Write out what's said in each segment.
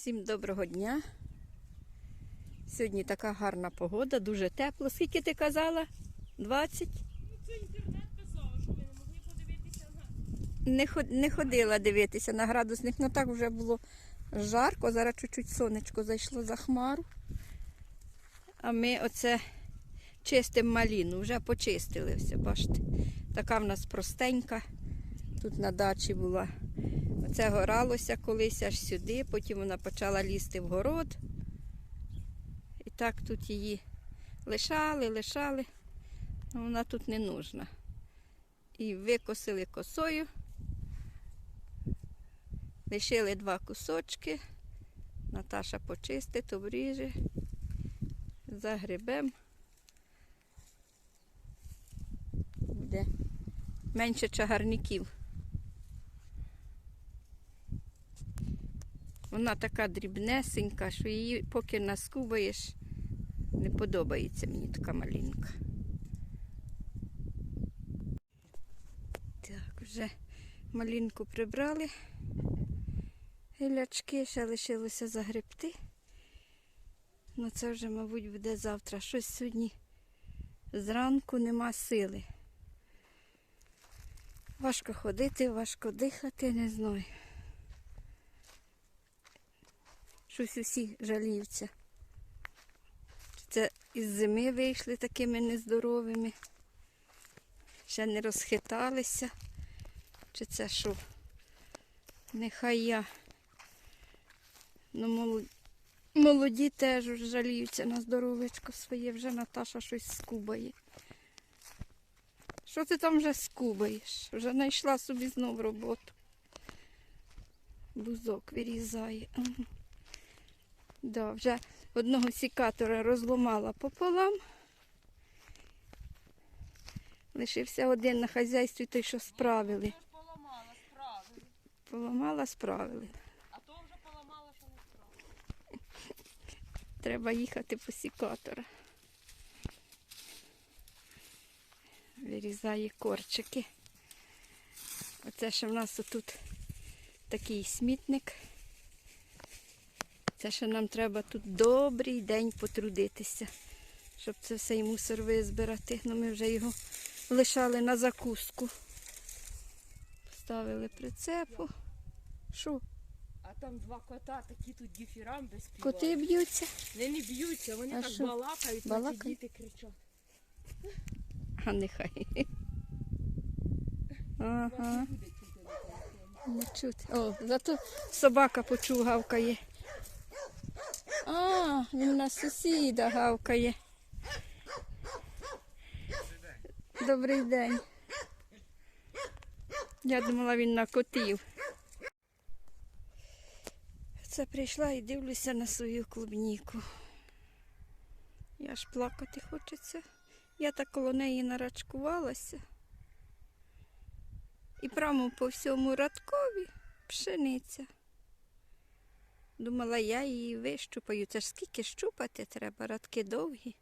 Всім доброго дня. Сьогодні така гарна погода, дуже тепло. Скільки ти казала? 20? Ну, це інтернет писав, що ви не могли подивитися на. Не, ход- не ходила дивитися на градусник, ну так вже було жарко. Зараз чуть-чуть сонечко зайшло за хмару. А ми оце чистимо маліну, вже почистили все, бачите. Така в нас простенька. Тут на дачі була. Оце горалося колись аж сюди, потім вона почала лізти в город. І так тут її лишали, лишали. Ну, вона тут не нужна. І викосили косою. Лишили два кусочки. Наташа почистить, обріже, загребем. Буде менше чагарників. Вона така дрібнесенька, що її поки наскубаєш, не подобається мені така малинка. Так, вже малинку прибрали. Гілячки ще лишилося загребти. Ну це вже, мабуть, буде завтра. Щось сьогодні зранку нема сили. Важко ходити, важко дихати, не знаю. Щось усі жаліються. Це із зими вийшли такими нездоровими, ще не розхиталися. Чи це що? Нехай я. Ну, молоді, молоді теж вже жаліються на здоровечко своє, вже Наташа щось скубає. Що ти там вже скубаєш? Вже знайшла собі знов роботу. Бузок вирізає. Да, вже одного сікатора розломала пополам. Лишився один на хазяйстві, той, що справили. Поламала, справили. Поламала, справили. А то вже поламала, що не справили. Треба їхати по сікатора. Вирізає корчики. Оце ще в нас тут такий смітник. Це ще нам треба тут добрий день потрудитися, щоб це все і мусор визбирати. Ну ми вже його лишали на закуску. Поставили прицепу. Що? А там два кота, такі тут діфірамби співають. Коти б'ються? Вони не б'ються, вони А так що? балакають, наче діти кричать. А нехай. Ага. не чути. Не чути. О, зато собака почув гавкає. А, він на сусіда гавкає. Добрий день. Я думала, він на котів. Це прийшла і дивлюся на свою клубніку. Я ж плакати хочеться. Я так коло неї нарачкувалася. І прямо по всьому радкові пшениця. Думала, я її вищупаю. Це ж скільки щупати треба, радки довгі.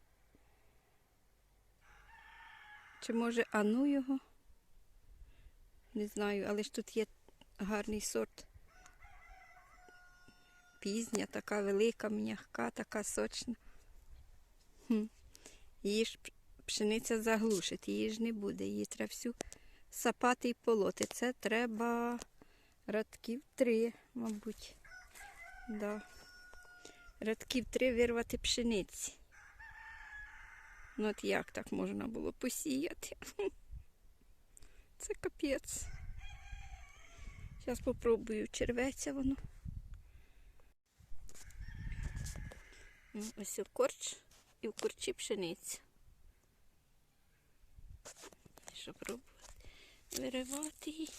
Чи може ану його? Не знаю, але ж тут є гарний сорт. Пізня, така велика, м'яка, така сочна. Хм. Її ж пшениця заглушить, її ж не буде, її треба всю сапати і полоти. Це треба радків три, мабуть. Да. Радків три вирвати пшениці. Ну от як так можна було посіяти? Це капець. Зараз попробую, черветься воно. Ну, Ось корч і в корчі пшениця. Що пробувати? Виривати її.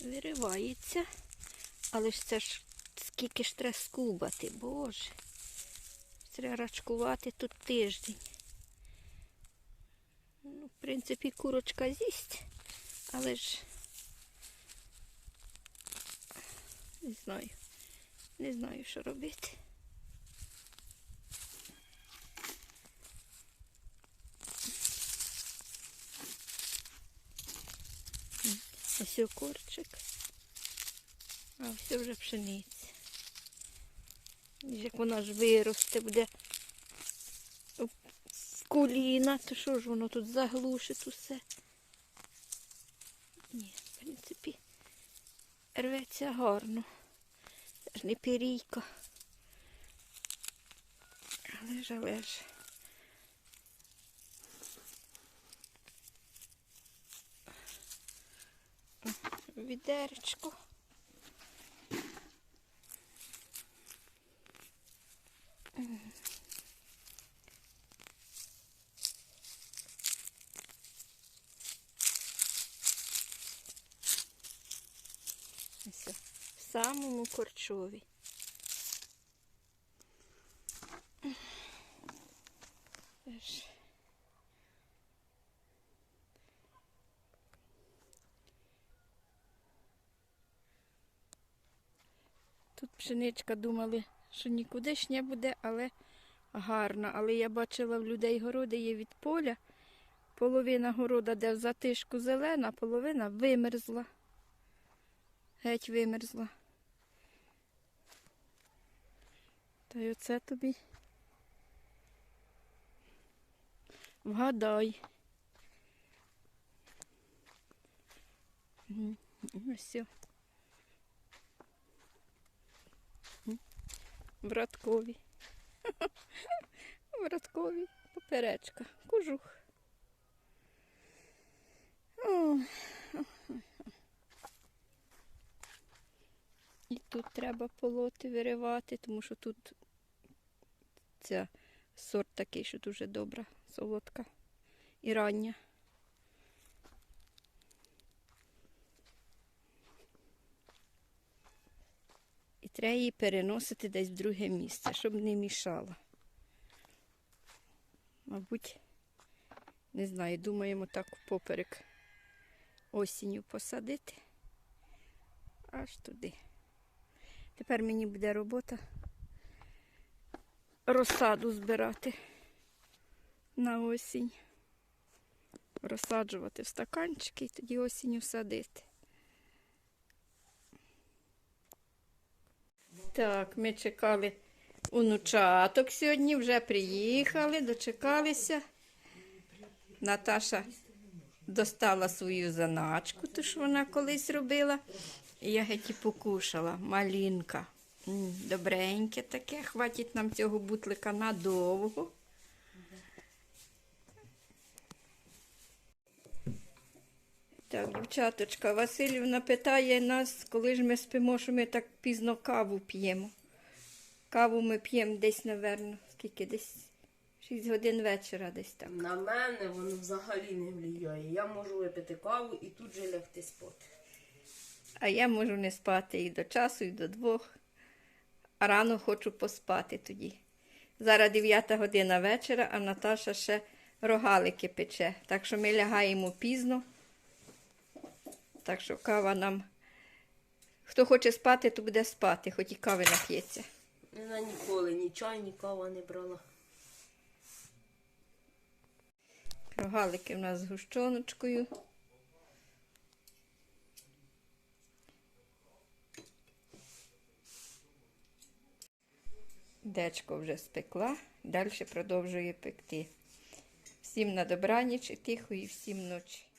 Виривається. Але ж це ж скільки ж треба скубати, боже. Треба рачкувати тут тиждень. Ну, в принципі, курочка з'їсть, але ж не знаю. Не знаю, що робити. Ось корчик. А все вже пшениця. Як вона ж виросте, буде в коліна, то що ж воно тут заглушить усе? Ні, в принципі, рветься гарно. Це ж не пірійка. Але ж, але ж. Відеречко. Ось в самому корчові. Тут пшеничка думали, що нікуди ж не буде, але гарна. Але я бачила в людей городи є від поля. Половина города, де в затишку зелена, половина вимерзла. Геть вимерзла. Та й оце тобі. Вгадай. Ось В Радкові. В поперечка. Кожух. І тут треба полоти виривати, тому що тут ця сорт такий, що дуже добра, солодка і рання. Треба її переносити десь в друге місце, щоб не мішала. Мабуть, не знаю, думаємо так поперек осінню посадити. Аж туди. Тепер мені буде робота розсаду збирати на осінь. Розсаджувати в стаканчики і тоді осінню садити. Так, ми чекали онучаток сьогодні, вже приїхали, дочекалися. Наташа достала свою заначку, ту, що вона колись робила. І я геть покушала. Малінка. Добреньке таке. Хватить нам цього бутлика надовго. Так, дівчаточка, Васильівна питає нас, коли ж ми спимо, що ми так пізно каву п'ємо. Каву ми п'ємо десь, напевно, скільки десь 6 годин вечора десь так. На мене воно взагалі не впливає. Я можу випити каву і тут же лягти спати. А я можу не спати і до часу, і до двох. А рано хочу поспати тоді. Зараз 9 година вечора, а Наташа ще рогалики пече. Так що ми лягаємо пізно. Так що кава нам. Хто хоче спати, то буде спати, хоч і кави нап'ється. Вона ніколи ні чай, ні кава не брала. Рогалики в нас з гущоночкою. Дечко вже спекла, далі продовжує пекти. Всім на добраніч і тихої всім ночі.